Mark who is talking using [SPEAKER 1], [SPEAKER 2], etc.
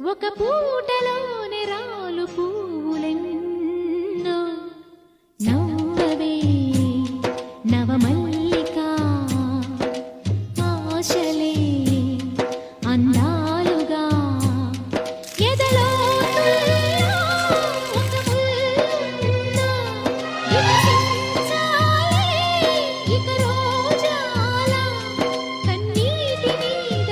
[SPEAKER 1] ఒక పూటలోని రాలు పూలెన్నో నవ్వవే నవమల్లిక ఆశలే అందాలుగా. ఎదలో కన్నీటి మీద